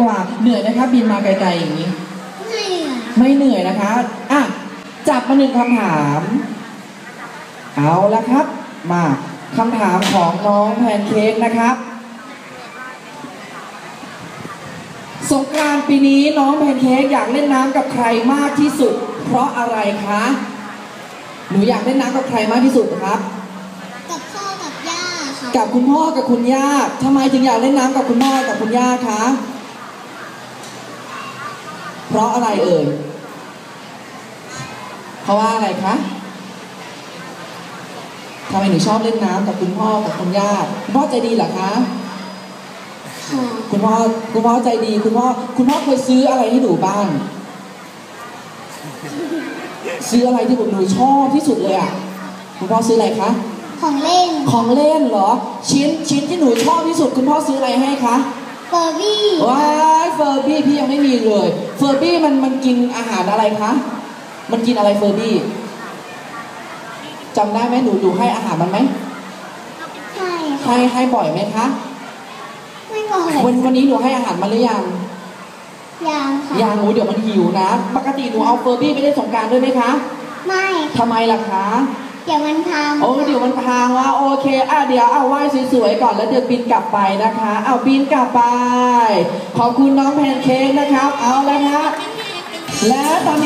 กว่า เหนื่อยไหมครับบินมาไกลๆอย่างนี้ไม่เหรอไม่เหนื่อยนะคะอะจับมาหนึ่งคำถาม เอาละครับ มาคำถามของน้องแพนเค้กนะครับ สงกรานต์ปีนี้น้องแพนเค้กอยากเล่นน้ำกับใครมากที่สุด เพราะอะไรคะหนูอยากเล่นน้ำกับใครมากที่สุดครับ กับพ่อกับย่าค่ะ กับคุณพ่อกับคุณย่าทำไมถึงอยากเล่นน้ำกับคุณพ่อกับคุณย่าคะ เพราะอะไรเอ่ย เพราะว่าอะไรคะทำไมหนูชอบเล่นน้ำกับคุณพ่อกับคุณย่าคุณพ่อใจดีเหรอคะค่ะคุณพ่อคุณพ่อใจดี คุณพ่อคุณพ่อเคยซื้ออะไรให้หนูบ้าง ซื้ออะไรที่หนูชอบที่สุดเลยอะ คุณพ่อซื้ออะไรคะ ของเล่น ของเล่นเหรอ ชิ้นชิ้นที่หนูชอบที่สุด คุณพ่อซื้ออะไรให้คะ เฟอร์บี้ว้ายเฟอร์บี้พี่ยังไม่มีเลย เฟอร์บี้มันมันกินอาหารอะไรคะ มันกินอะไรเฟอร์บี้จำได้ไหมหนูหนูให้อาหารมันไหมใช่ค่ะให้ให้บ่อยไหมคะ ไม่บอกวันวันนี้หนูให้อาหารมันหรือยัง ยังค่ะยังโอ้ยเดี๋ยวมันหิวนะ ปกติหนูเอาเฟอร์บี้ไปเล่นสงกรารด้วยไหมคะ ไม่ทำไมล่ะคะ เดี๋ยวมันพังโอ้เดี๋ยวมันพังว่าโอเคอะเดี๋ยวเอาไหว้สวยๆก่อนแล้วเดี๋ยวบินกลับไปนะคะเอาบินกลับไป ขอบคุณน้องแพนเค้กนะครับ เอาแล้วนะและตอนนี้